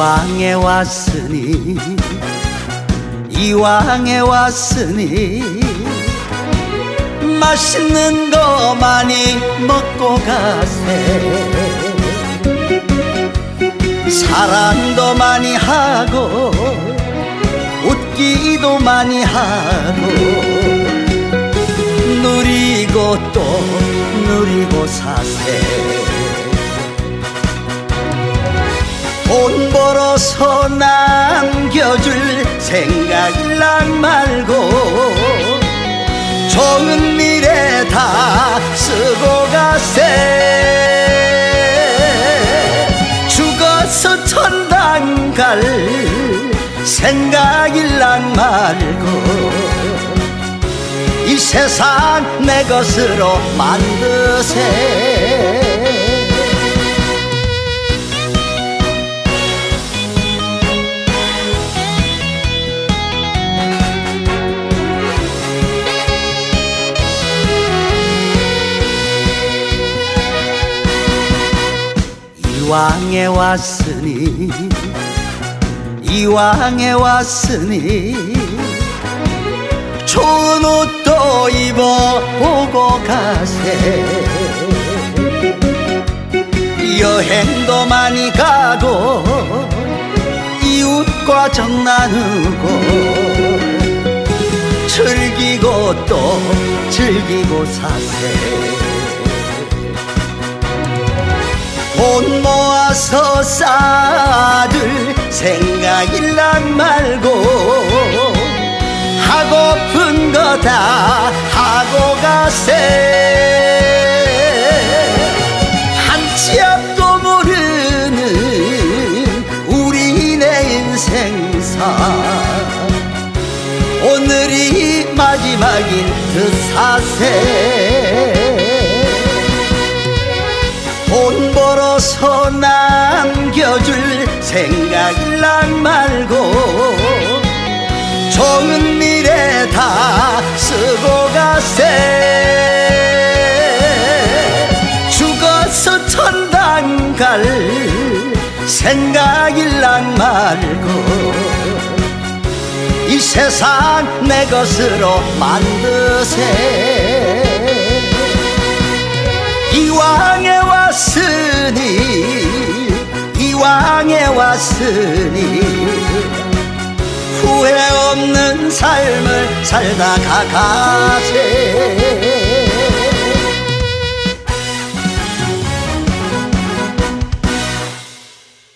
이왕에 왔으니 이왕에 왔으니 맛있는 거 많이 먹고 가세. 사랑도 많이 하고 웃기도 많이 하고 누리고 또 누리고 사세 돈 벌어서 남겨줄 생각일랑 말고 좋은 미래 다 쓰고 가세. 죽어서 천당 갈 생각일랑 말고 이 세상 내 것으로 만드세 이왕에 왔으니 이왕에 왔으니 좋은 옷도 입어보고 가세. 여행도 많이 가고 이웃과 정 나누고 즐기고 또 즐기고 사세 모아서 쌓아둘 생각일랑 말고 하고픈 거 다 하고 가세. 한치 앞도 모르는 우리네 인생사. 오늘이 마지막인 듯 사세 돈 벌어서 남겨줄 생각일랑 말고 좋은 미래 다 쓰고 가세. 죽어서 천당 갈 생각일랑 말고 이 세상 내 것으로 만드세 이왕에 왔으니 후회 없는 삶을 살다 가가세